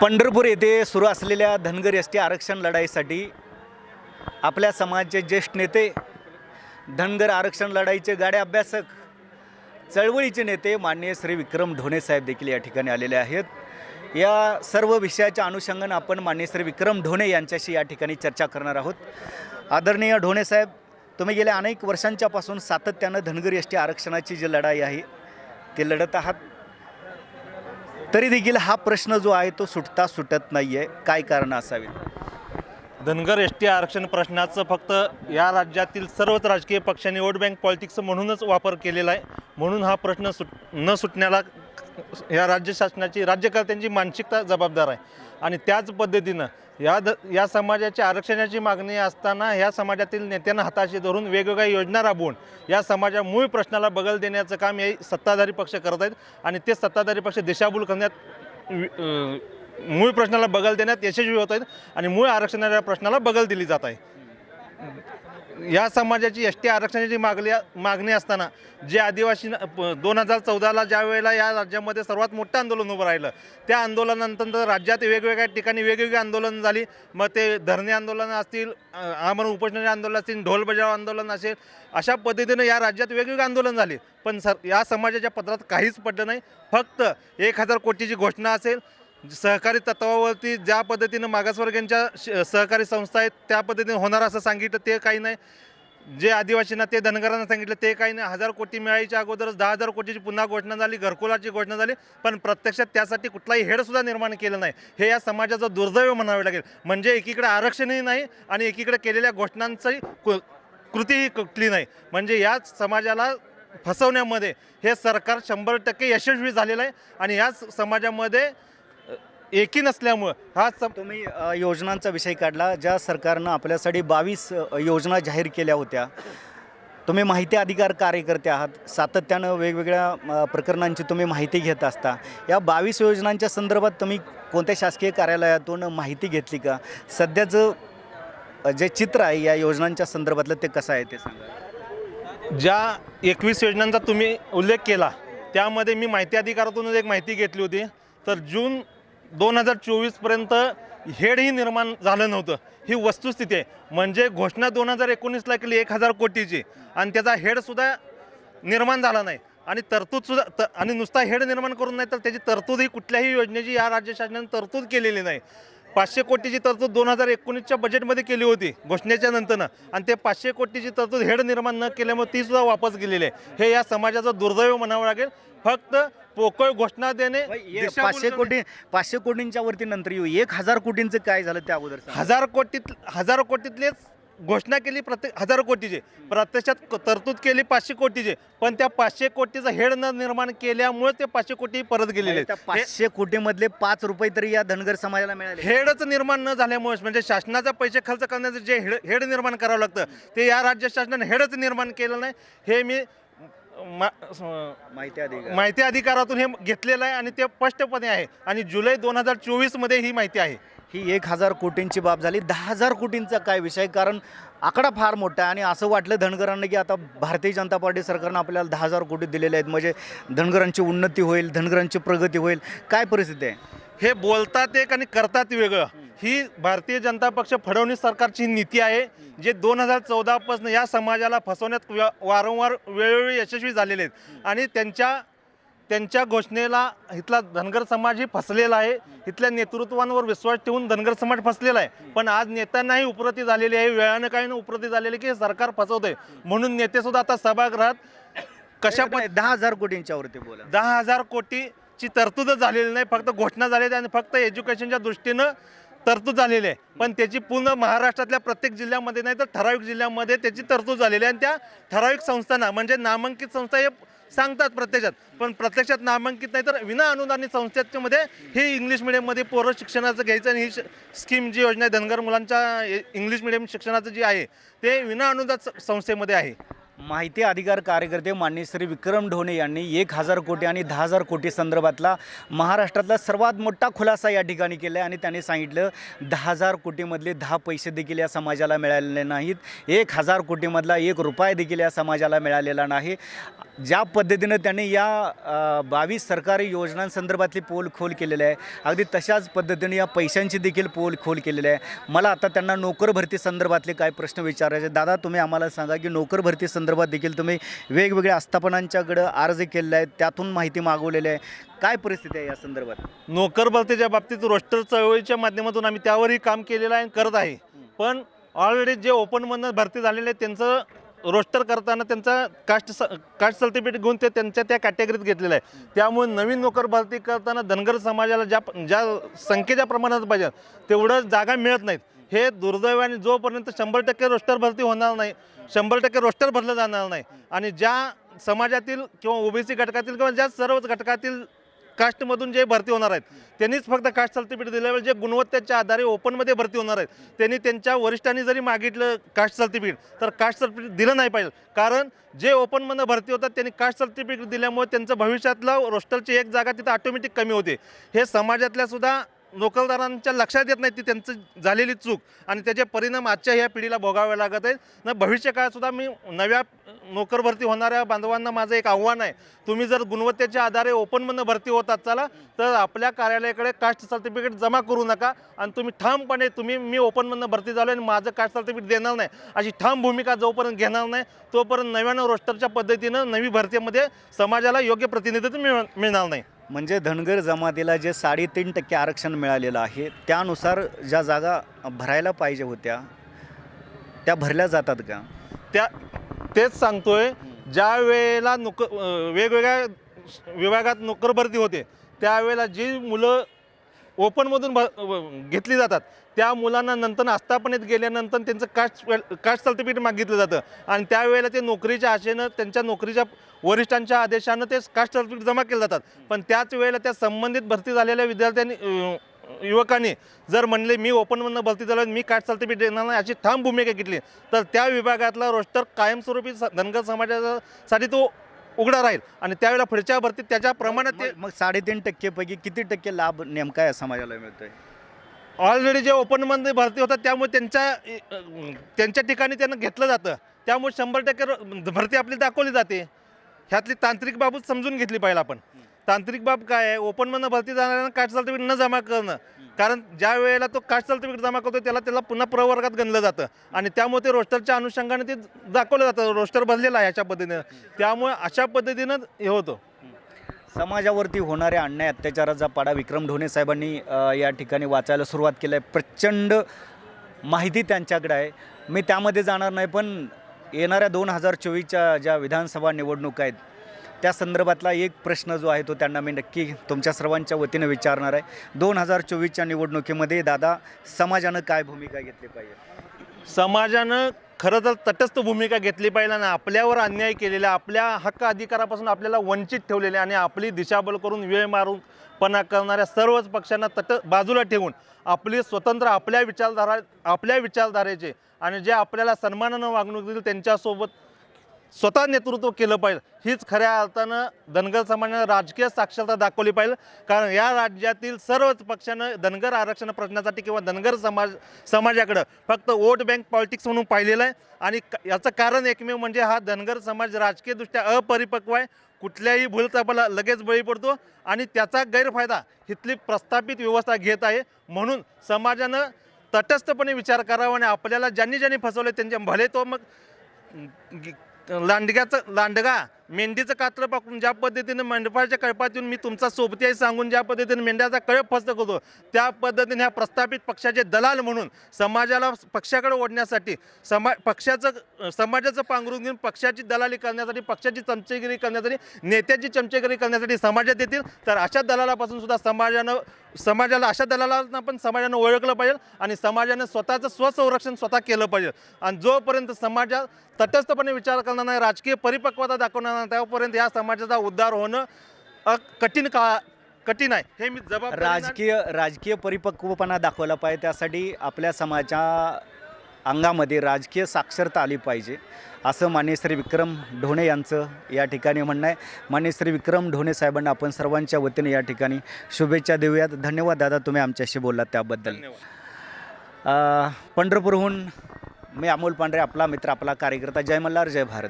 पंढरपूर येथे सुरू असलेल्या धनगर एस टी आरक्षण लढाईसाठी आपल्या समाजाचे ज्येष्ठ नेते धनगर आरक्षण लढाईचे गाडे अभ्यासक चळवळीचे नेते माननीय श्री विक्रम ढोणे साहेब देखील या ठिकाणी आलेले आहेत. या सर्व विषयाच्या अनुषंगानं आपण माननीय श्री विक्रम ढोणे यांच्याशी या ठिकाणी चर्चा करणार आहोत. आदरणीय ढोणे साहेब तुम्ही गेल्या अनेक वर्षांच्यापासून सातत्यानं धनगर एस टी आरक्षणाची जी लढाई आहे ती लढत आहात. तरी देखील हा प्रश्न जो आहे तो सुटता सुटत नाही आहे काय कारण असावीत? धनगर एस टी आरक्षण प्रश्नाचं फक्त या राज्यातील सर्वच राजकीय पक्षांनी वोट बँक पॉलिटिक्स म्हणूनच वापर केलेला आहे. म्हणून हा प्रश्न सुट न सुटण्याला ह्या राज्य शासनाची राज्यकर्त्यांची मानसिकता जबाबदार आहे. आणि त्याच पद्धतीनं या द या समाजाच्या आरक्षणाची मागणी असताना या समाजातील नेत्यांना हाताशी धरून वेगवेगळ्या योजना राबवून या समाजा मूळ प्रश्नाला बगल देण्याचं काम हे सत्ताधारी पक्ष करत आहेत. आणि ते सत्ताधारी पक्ष दिशाभूल करण्यात मूळ प्रश्नाला बगल देण्यात यशस्वी होत आहेत. आणि मूळ आरक्षणाच्या प्रश्नाला बगल दिली जात आहे. या समाजाची एस टी आरक्षणाची मागली मागणी असताना जे आदिवासी दोन हजार चौदाला ज्या वेळेला या राज्यामध्ये सर्वात मोठं आंदोलन उभं राहिलं त्या आंदोलनानंतर राज्यात वेगवेगळ्या ठिकाणी वेगवेगळी आंदोलन झाली. मग ते धरणे आंदोलन असतील अ, आमरण उपोषणाचे आंदोलन असतील ढोल बजाव आंदोलन असेल अशा पद्धतीनं या राज्यात वेगवेगळी आंदोलन झाली. पण सर या समाजाच्या पत्रात काहीच पडलं नाही. फक्त एक हजार कोटीची घोषणा असेल सहकारी तत्वावरती ज्या पद्धतीनं मागासवर्गीयांच्या श- सहकारी संस्था आहेत त्या पद्धतीने होणार असं सांगितलं ते काही नाही. जे आदिवासींना ते धनगरांना सांगितलं ते काही नाही. हजार कोटी मिळायच्या अगोदरच दहा हजार कोटीची पुन्हा घोषणा झाली घरकुलाची घोषणा झाली पण प्रत्यक्षात त्यासाठी कुठलाही हेडसुद्धा निर्माण केलं नाही. हे या समाजाचं दुर्दैव म्हणावे लागेल. म्हणजे एकीकडे आरक्षणही नाही आणि एकीकडे केलेल्या घोषणांचाही कृतीही कुठली नाही. म्हणजे याच समाजाला फसवण्यामध्ये हे सरकार शंभर टक्के यशस्वी झालेलं आहे आणि याच समाजामध्ये एकी नसल्यामुळं हा सम तुम्ही अ, योजनांचा विषय काढला ज्या सरकारनं आपल्यासाठी बावीस योजना जाहीर केल्या होत्या. तुम्ही माहिती अधिकार कार्यकर्ते आहात. सातत्यानं वेगवेगळ्या अ, प्रकरणांची तुम्ही माहिती घेत असता. या बावीस योजनांच्या संदर्भात तुम्ही कोणत्या शासकीय कार्यालयातून माहिती घेतली का? सध्याचं अ, जे चित्र आहे या योजनांच्या संदर्भातलं ते कसं आहे ते सांगा. ज्या एकवीस योजनांचा तुम्ही उल्लेख केला त्यामध्ये मी माहिती अधिकारातूनच एक माहिती घेतली होती. तर जून दोन हजार चोवीसपर्यंत हेडही निर्माण झालं नव्हतं. ही वस्तुस्थिती आहे. म्हणजे घोषणा दोन हजार एकोणीसला केली एक हजार कोटीची आणि त्याचा हेडसुद्धा निर्माण झाला नाही. आणि तरतूदसुद्धा त आणि नुसता हेड निर्माण करून नाही तर त्याची तरतूद ही कुठल्याही योजनेची या राज्य शासनाने तरतूद केलेली नाही. पाचशे कोटीची तरतूद दोन हजार एकोणीसच्या बजेटमध्ये केली होती घोषणेच्या नंतरनं. आणि ते पाचशे कोटीची तरतूद हेड निर्माण न केल्यामुळे तीसुद्धा वापस गेलेली आहे. हे या समाजाचं दुर्दैव म्हणावं लागेल. फक्त पोकळ घोषणा देणे पाचशे. कोटी पाचशे कोटींच्या वरती नंतर येऊ. एक हजार कोटींचं काय झालं त्या अगोदर. हजार कोटीत हजार कोटीतलेच घोषणा केली प्रत्येक हजार कोटीचे. प्रत्यक्षात तरतूद केली पाचशे कोटीचे. पण त्या पाचशे कोटीचं हेड न निर्माण केल्यामुळे ते पाचशे कोटी परत गेलेले पाचशे कोटीमधले पाच रुपये तरी या धनगर समाजाला मिळाले. हेडच निर्माण न झाल्यामुळे म्हणजे शासनाचा पैसे खर्च करण्याचं जे हेड हेड निर्माण करावं लागतं ते या राज्य शासनाने हेडच निर्माण केलं नाही. हे मी मा- स- माहिती अधिकार. माहिती अधिकारातून हे घेतलेलं आहे आणि ते स्पष्टपणे आहे. आणि जुलै दोन हजार चोवीसमध्ये ही माहिती आहे. ही एक हजार कोटींची बाब झाली. दहा हजार कोटींचा काय विषय? कारण आकडा फार मोठा आहे आणि असं वाटलं धनगरांना की आता भारतीय जनता पार्टी सरकारनं आपल्याला दहा हजार कोटी दिलेले आहेत. म्हणजे धनगरांची उन्नती होईल धनगरांची प्रगती होईल. काय परिस्थिती आहे? हे बोलतात एक आणि करतात वेगळं. ही भारतीय जनता पक्ष फडणवीस सरकारची नीती आहे जे दोन हजार चौदापासून या समाजाला फसवण्यात वारंवार वेळोवेळी यशस्वी झालेले आहेत. आणि त्यांच्या त्यांच्या घोषणेला इथला धनगर समाजही फसलेला आहे. इथल्या नेतृत्वांवर विश्वास ठेवून धनगर समाज फसलेला आहे. पण आज नेत्यांनाही उपरती झालेली आहे वेळानं काही उपरती झालेली आहे की हे सरकार फसवतंय. म्हणून नेते सुद्धा आता सभागृहात कशा नाही, दहा हजार कोटींच्या वरती बोला. दहा हजार कोटीची तरतूदच झालेली नाही. फक्त घोषणा झालेली आहे आणि फक्त एज्युकेशनच्या दृष्टीनं तरतूद झालेली आहे. पण त्याची पूर्ण महाराष्ट्रातल्या प्रत्येक जिल्ह्यामध्ये नाही तर ठराविक जिल्ह्यामध्ये त्याची तरतूद झालेली आहे. आणि त्या ठराविक संस्थांना म्हणजे नामांकित संस्था हे सांगतात प्रत्यक्षात. पण प्रत्यक्षात नामांकित नाही तर विना अनुदानित संस्थेमध्ये हे इंग्लिश मिडियममध्ये पोरं शिक्षणाचं घ्यायचं आणि ही श- स्कीम जी योजना आहे धनगर मुलांच्या इंग्लिश मिडियम शिक्षणाचं जी आहे ते विना अनुदान संस्थेमध्ये आहे. माहिती अधिकार कार्यकर्ते माननीय श्री विक्रम ढोणे यांनी एक हजार कोटी आणि दहा हजार कोटी संदर्भातला महाराष्ट्रातला सर्वात मोठा खुलासा या ठिकाणी केला आहे आणि त्यांनी सांगितलं दहा हजार कोटीमधले दहा पैसे देखील या समाजाला मिळालेले नाहीत. एक हजार कोटीमधला एक रुपया देखील या समाजाला मिळालेला नाही. ज्या पद्धतीनं त्यांनी या बावीस सरकारी योजनांसंदर्भातली पोल खोल केलेली आहे अगदी तशाच पद्धतीने या पैशांची देखील पोल खोल केलेली आहे. मला आता त्यांना नोकर भरती संदर्भातले काय प्रश्न विचारायचे दादा तुम्ही आम्हाला सांगा की नोकर भरती संदर्भात संदर्भात देखील तुम्ही वेगवेगळ्या आस्थापनांच्याकडं अर्ज केलेले आहेत त्यातून माहिती मागवलेली आहे. काय परिस्थिती आहे या संदर्भात? नोकर भरतीच्या बाबतीत रोस्टर चळवळीच्या माध्यमातून आम्ही त्यावरही काम केलेलं आहे आणि करत आहे. पण ऑलरेडी जे ओपनमधनं भरती झालेले आहेत त्यांचं रोस्टर करताना त्यांचा कास्ट स कास्ट सर्टिफिकेट घेऊन ते त्यांच्या त्या कॅटेगरीत घेतलेलं आहे. त्यामुळे नवीन नोकर भरती करताना धनगर समाजाला ज्या ज्या संख्येच्या प्रमाणात पाहिजे तेवढं जागा मिळत नाहीत. हे दुर्दैवाने जोपर्यंत शंभर टक्के रोस्टर भरती होणार नाही शंभर टक्के रोस्टर भरलं जाणार नाही आणि ज्या समाजातील किंवा ओबीसी घटकातील किंवा ज्या सर्वच घटकातील कास्टमधून जे भरती होणार आहेत त्यांनीच फक्त कास्ट सर्टिफिकेट दिल्यावर जे गुणवत्तेच्या आधारे ओपनमध्ये भरती होणार आहेत त्यांनी त्यांच्या वरिष्ठांनी जरी मागितलं कास्ट सर्टिफिकेट तर कास्ट सर्टिफिकेट दिलं नाही पाहिजे. कारण जे ओपनमधनं भरती होतात त्यांनी कास्ट सर्टिफिकेट दिल्यामुळे त्यांचं भविष्यातलं रोस्टरची एक जागा तिथं ऑटोमॅटिक कमी होते. हे समाजातल्या सुद्धा नोकरदारांच्या लक्षात येत नाही ती त्यांचं झालेली चूक. आणि त्याचे परिणाम आजच्या ह्या पिढीला भोगावे लागत आहेत. न भविष्यकाळसुद्धा मी नव्या नोकर भरती होणाऱ्या बांधवांना माझं एक आव्हान आहे. तुम्ही जर गुणवत्तेच्या आधारे ओपनमधनं भरती होतात चला तर आपल्या कार्यालयाकडे कास्ट सर्टिफिकेट जमा करू नका आणि तुम्ही ठामपणे तुम्ही मी ओपनमधनं भरती झालो आणि माझं कास्ट सर्टिफिकेट देणार नाही. अशी ठाम भूमिका जोपर्यंत घेणार नाही तोपर्यंत नव्यानं रोस्टरच्या पद्धतीनं नवी भरतीमध्ये समाजाला योग्य प्रतिनिधित्व मिळ मिळणार नाही. म्हणजे धनगर जमातीला जे साडेतीन टक्के आरक्षण मिळालेलं आहे त्यानुसार ज्या जागा भरायला पाहिजे होत्या त्या भरल्या जातात का? त्या तेच सांगतोय ज्या वेळेला नोकर वेगवेगळ्या विभागात नोकरभरती होते त्यावेळेला जी मुलं ओपनमधून भ घेतली जातात. त्या मुलांना नंतर आस्थापनेत गेल्यानंतर त्यांचं कास्ट कास्ट सर्टिफिकेट मागितलं जातं. आणि त्यावेळेला ते नोकरीच्या आशेनं त्यांच्या नोकरीच्या वरिष्ठांच्या आदेशानं ते कास्ट सर्टिफिकेट जमा केलं जातात. पण त्याच वेळेला त्या संबंधित भरती झालेल्या विद्यार्थ्यांनी युवकांनी जर म्हणले मी ओपनमधनं भरती झालो मी कास्ट सर्टिफिकेट देणार नाही अशी ठाम भूमिका घेतली. तर त्या विभागातला रोस्टर कायमस्वरूपी स- धनगर समाजासाठी तो उघडा राहील. आणि त्यावेळेला पुढच्या भरतीत त्याच्या प्रमाणात ते मग साडेतीन टक्केपैकी किती टक्के लाभ नेमका या समाजाला मिळतोय? ऑलरेडी जे ओपनमध्ये भरती होतात त्यामुळे त्यांच्या त्यांच्या ठिकाणी त्यांना घेतलं जातं. त्यामुळे शंभर टक्के भरती आपली दाखवली जाते. ह्यातली तांत्रिक बाबच समजून घेतली पाहिजे आपण. तांत्रिक बाब काय आहे? ओपनमधनं भरती जाणाऱ्यांना कास्ट सर्टिफिकेट न जमा करणं. कारण ज्या वेळेला तो कास्ट सर्टिफिकेट जमा करतो त्याला त्याला पुन्हा प्रवर्गात गणलं जातं. आणि त्यामुळे ते रोस्टरच्या अनुषंगाने ते दाखवलं जातं. रोस्टर भरलेलं आहे अशा पद्धतीनं. त्यामुळे अशा पद्धतीनं हे होतं. समाजावरती होणाऱ्या अन्याय अत्याचाराचा पाडा विक्रम ढोणे साहेबांनी या ठिकाणी वाचायला सुरुवात केली आहे. प्रचंड माहिती त्यांच्याकडे आहे. मी त्यामध्ये जाणार नाही पण येणाऱ्या दोन हजार चोवीसच्या ज्या विधानसभा निवडणुका आहेत त्या संदर्भातला एक प्रश्न जो आहे तो त्यांना मी नक्की तुमच्या सर्वांच्या वतीनं विचारणार आहे. दोन हजार चोवीसच्या निवडणुकीमध्ये दादा समाजानं काय भूमिका घेतली पाहिजे? समाजानं खरं तर तटस्थ भूमिका घेतली पाहिजे आणि आपल्यावर अन्याय केलेला आपल्या हक्क अधिकारापासून आपल्याला वंचित ठेवलेले आणि आपली दिशाबल करून वेळ मारून पणा करणाऱ्या सर्वच पक्षांना तट बाजूला ठेवून आपली स्वतंत्र आपल्या विचारधारा आपल्या विचारधारेचे आणि जे आपल्याला सन्मानानं वागणूक देतील त्यांच्यासोबत स्वतः नेतृत्व केलं पाहिजे. हीच खऱ्या अर्थानं धनगर समाजानं राजकीय साक्षरता दाखवली पाहिजे. कारण या राज्यातील सर्वच पक्षानं धनगर आरक्षण प्रश्नासाठी किंवा धनगर समाज समाजाकडं फक्त वोट बँक पॉलिटिक्स म्हणून पाहिलेलं आहे. आणि क- याचं कारण एकमेव म्हणजे हा धनगर समाज राजकीयदृष्ट्या अपरिपक्व आहे. कुठल्याही भूलथापाला लगेच बळी पडतो. आणि त्याचा गैरफायदा इथली प्रस्थापित व्यवस्था घेत आहे. म्हणून समाजानं तटस्थपणे विचार करावा आणि आपल्याला ज्यांनी ज्यांनी फसवले त्यांच्या भले तो मग ग- लांडग्याचं लांडगा. मेंढीचं कात्र पाकून ज्या पद्धतीने मंडपाच्या कळपात येऊन मी तुमचा सोबती आहे सांगून ज्या पद्धतीने मेंढ्याचा कळप फस्त करतो त्या पद्धतीने ह्या प्रस्थापित पक्षाचे दलाल म्हणून समाजाला पक्षाकडे ओढण्यासाठी समा पक्षाचं समाजाचं पांघरून घेऊन पक्षाची दलाली करण्यासाठी पक्षाची चमचेगिरी करण्यासाठी नेत्याची चमचेगिरी करण्यासाठी समाजात येतील. तर अशा दलालापासून सुद्धा समाजानं समाजाला अशा दलालांना पण समाजानं ओळखलं पाहिजे आणि समाजानं स्वतःचं स्वसंरक्षण स्वतः केलं पाहिजे. आणि जोपर्यंत समाजात तटस्थपणे विचार करणार नाही राजकीय परिपक्वता दाखवणार त्यापर्यंत या समाजाचा उद्धार होणं अ कठीण काळ कठीण आहे. हे मी जबाबदारी राजकीय राजकीय परिपक्वपणा दाखवला पाहिजे. त्यासाठी आपल्या समाजा अंगामध्ये राजकीय साक्षरता आली पाहिजे. असं मान्य श्री विक्रम ढोणे यांचं या ठिकाणी म्हणणं आहे. मान्य श्री विक्रम ढोणे साहेबांना आपण सर्वांच्या वतीने या ठिकाणी शुभेच्छा देऊयात. धन्यवाद दादा तुम्ही आमच्याशी बोललात त्याबद्दल. अ, पंढरपूरहून मी अमोल पांढरे आपला मित्र आपला कार्यकर्ता जय मल्हार जय भारत.